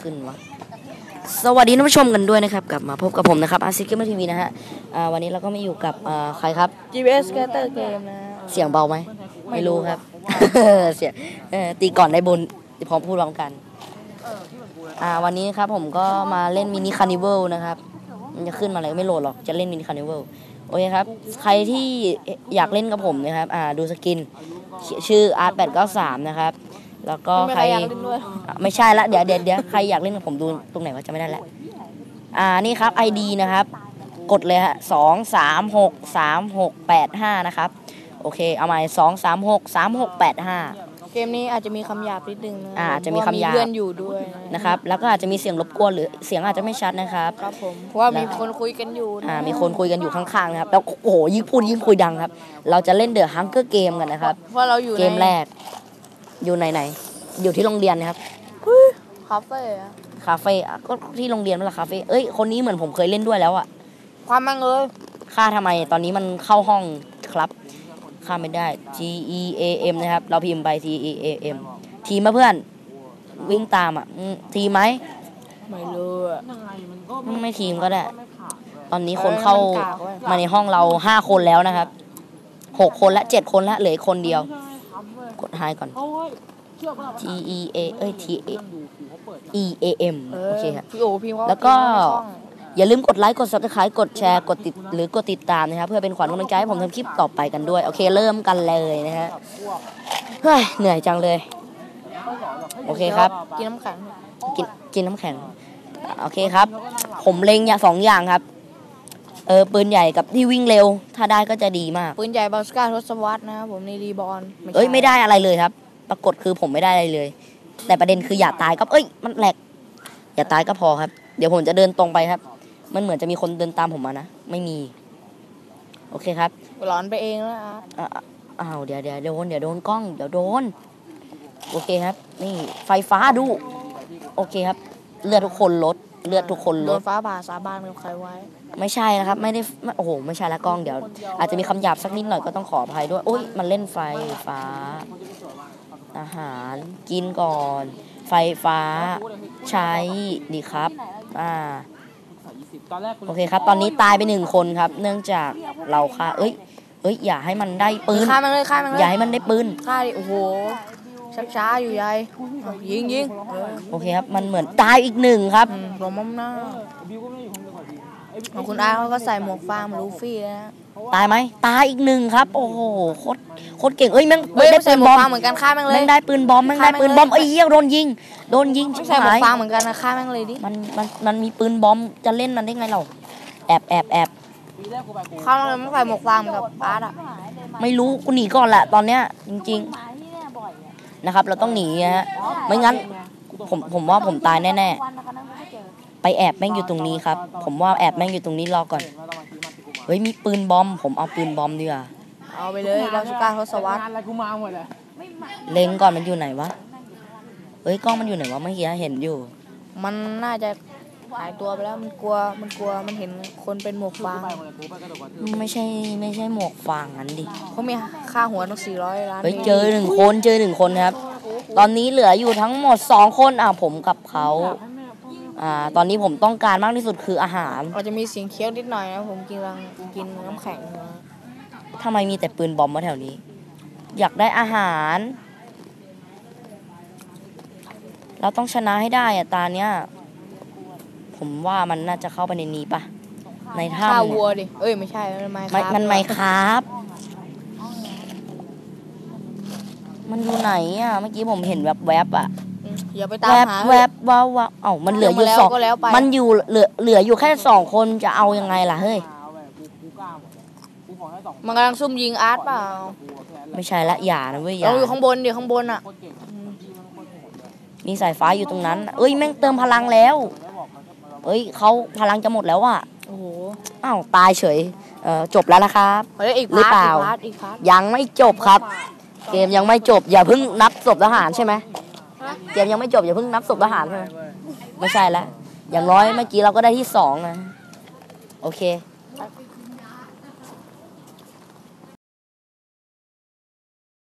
ขึ้นวะสวัสดีท่านผู้ชมกันด้วยนะครับ กลับมาพบกับผมนะครับอาซิเกมทีวีนะฮะอ่าวันนี้เราก็มาอยู่กับอ่าใครครับ GPS Scatter Game นะเสียงเบาไหมไม่รู้ครับ เสียงเออตีก่อนได้บนพร้อมพูดพร้อมกันอ่าวันนี้ครับผมก็มาเล่นมินิคานิวัลนะครับมันจะขึ้นมาอะไรไม่โหลดหรอกจะเล่นมินิคานิวัลโอเคครับ ใครที่อยากเล่นกับผมนะครับอ่าดูสกิน ชื่อ art 8 9 3 นะครับ แล้วก็ไม่ใคใครรอยากเล่นด้วยอะไม่ใช่ละเดี๋ยวเดี๋ยวเดี๋ยวใครอยากเล่นกับผมดูตรงไหนวะจะไม่ได้ละอ่านี่ครับ ID นะครับ กดเลยฮะสองสามหกสามหกแปดห้านะครับ โอเค เอาใหม่สองสามหกสามหกแปดห้าเกมนี้อาจจะมีคำหยาบนิดนึงนะอ่าอาจจะมีคำหยาบเพระว่เพื่อนอยู่ด้วยนะครับ แล้วก็อาจจะมีเสียงรบกวนหรือเสียงอาจจะไม่ชัดนะครับครับผมเพราะว่ามีคนคุยกันอยู่นะอ่ามีคนคุยกันอยู่ข้างๆนะครับแล้วโอ้โหยิ่งพูดยิ่งคุยดังครับ เราจะเล่นเดอะฮังเกอร์เกมกันนะครับเพราะเราอยู่เกมแรก อยู่ไหนไหนๆอยู่ที่โรงเรียนนะครับคาเฟ่อะคาเฟ่อะก็ที่โรงเรียนนั่นแหละคาเฟ่เอ้ยคนนี้เหมือนผมเคยเล่นด้วยแล้วอะความมังเอ้ยค่าทำไมตอนนี้มันเข้าห้องครับค่าไม่ได้ T E A M นะครับ เราพิมพ์ไป T E A M ทีมมาเพื่อน วิ่งตามอะอืมทีมไหมไม่รู้อะไม่ทีมก็ได้ ตอนนี้คนเข้ามันกากเว้ยมาในห้องเราห้าคนแล้วนะครับหกคนละเจ็ดคนละเหลืออกคนเดียวก ดไฮก่อน T E A เอ้ย T A E A M เอโออเคครับพี่โอพี่ว่าแล้วก็พี่ว่าในช่องอย่าลืมกดไลค์กด subscribe กดแชร์กดติดหรือกดติดตามนะครับเพื่อเป็นขวัญกำลังใจให้ผมทำคลิปต่อไปกันด้วย โอเคเริ่มกันเลยนะฮะเฮ้ยเหนื่อยจังเลย โอเคครับ กินน้ำแข็งกินกินน้ำแข็ง โอเคครับ ผมเล็งอย่างสองอย่างครับ เออปืนใหญ่กับที่วิ่งเร็ว ถ้าได้ก็จะดีมากปืนใหญ่บาสก้าทศวรรษนะครับผมในรีบอลเอ้ยไม่ได้อะไรเลยครับ ปรากฏคือผมไม่ได้อะไรเลย แต่ประเด็นคืออย่าตายก็เอ้ยมันแหลก อย่าตายก็พอครับ เดี๋ยวผมจะเดินตรงไปครับ มันเหมือนจะมีคนเดินตามผมมานะไม่มี โอเคครับหลอนไปเองแล้วอาร์ตอะอ้าวเดี๋ยวเดี๋ยวโดนเดี๋ยวโดนกล้องเดี๋ยวโดน โอเคครับ นี่ไฟฟ้าดู โอเคครับ เลือดทุกคนลด เลือดทุกคนโดลนดฟ้าผ่าสาบานกับใครไว้ ไม่ใช่นะครับ ไม่ได้ไม่โอ้โห ไม่ใช่ละกล้องเดี๋ยว อาจจะมีคำหยาบสักนิดหน่อยก็ต้องขออภัยด้วยอุ้ยมันเล่นไฟฟ้า อาหารกินก่อน ไฟฟ้า ใช้ดีครับ อ่าโอเคครับ ตอนนี้ตายไปหนึ่งคนครับ เนื่องจากเราฆ่าเอ้ยเอ้ย อย่าให้มันได้ปืน ฆ่ามันเลยฆ่ามันเลอย่ายให้มันได้ปืน ฆ่าดิโอ้โห ชักช้าอยู่ยายอะยิงยิงเออโอเคครับ มันเหมือนตายอีกหนึ่งครับ อืมรวมมั่มหน้าของคุณอาร์ตเขาก็ใส่หมวกฟางเหมือนลูฟี่แล้วนะตายไหมตายอีกหนึ่งครับ โอ้โหโคตรโคตรเก่งเอ้ยแม่งเฮ้ยได้ใส่ปืนหมบวอกมฟางเหมือนกันฆ่าแม่งเลยแม่งได้ปืนบอมแม่งได้ปืนบอมเอ้ยเหี้ยโดนยิงโดนยิงชิบใส่หมวหากยฟางเหมือนกันนะฆ่าแม่งเลยดิมันมันมันมีปืนบอมจะเล่นมันได้ไงเราแอบแอบแอบฆ่าแม่งเลยไม่ใส่หมวกฟางเหมือนกับอาร์ตอะไม่รู้กูหนีก่อนแหละตอนเนี้ยจริง ๆ นะครับ เราต้องหนีนะฮะไม่งั้นผมผมว่าผมตายแน่ๆไปแอบแม่งอยู่ตรงนี้ครับ ผมว่าแอบแม่งอยู่ตรงนี้รอก่อนเฮ้ยมีปืนบอม ผมเอาปืนบอมดีกว่าเอาไปเลยบาสุก้าทศวรรษอะไรกูมาหมดเลยเล็งก่อนมันอยู่ไหนวะเฮ้ยกล้องมันอยู่ไหนวะเมื่อกี้เห็นอยู่ มันน่าจะ หายตัวไปแล้วมันกลัวมันกลัวมันเห็นคนเป็นหมวกฟางไปหมดเลยกูไปกระโดดก่อนไม่ใช่ไม่ใช่หมวกฟางนั้นดิเขามีค่าหัวตั้งสี่ร้อยล้านเฮ้ยเจอหนึ่งคนเจอหนึ่งคนครับ ตอนนี้เหลืออยู่ทั้งหมดสองคนอะผมกับเขาอ่าตอนนี้ผมต้องการมากที่สุดคืออาหารอาจจะมีเสียงเคี้ยวนิดหน่อยนะผมกินกำลังกินน้ำแข็งอยู่นะทำไมมีแต่ปืนบอมมาแถวนี้ อยากได้อาหาร เราต้องชนะให้ได้อะตาเนี้ย ผมว่ามันน่าจะเข้าไปในนี้ปะในถ้ำฆ่าเนี่ยวัวดิ เอ้ยไม่ใช่ มันไม่ไม่มันไม่ครับ มันอยู่ไหนอะ เมื่อกี้ผมเห็นแวบแวบๆอะอย่าไปตามแวบหาแวบว้าวว้าวเอ้ามันเหลืออยู่เดี๋ยวสมาองแล้วก็แล้วไปมันอยู่เหลือเหลืออยู่แค่สองคนจะเอายังไงล่ะเฮ้ยเอาไปกูกูกล้าหมดกูขอแค่สองมันกำลังซุ่มยิงอาร์ตเปล่า ไม่ใช่ละอย่านะเว้ยอย่าเราอยู่ข้างบนดิข้างบนอะโคตรเก่งมีสายฟ้าอยู่ตรงนั้น เอ้ยแม่งเติมพลังแล้ว เอ้ยเขาพลังจะหมดแล้วอะโอ้โหอ้าวตายเฉยเอ่อจบแล้วนะครับเฮ้ยอีกหรือพาร์ทเปล่าอีกพาร์ทอีกพาร์ทยังไม่จบครับ เกมยังไม่จบอย่าเพิ่งนับศพทหารใช่ไหมเกมยังไม่จบอย่าเพิ่งนับศพทหารใช่ไหมไม่ใช่แล้วอย่างน้อยเมื่อกี้เราก็ได้ที่สองนะโอเค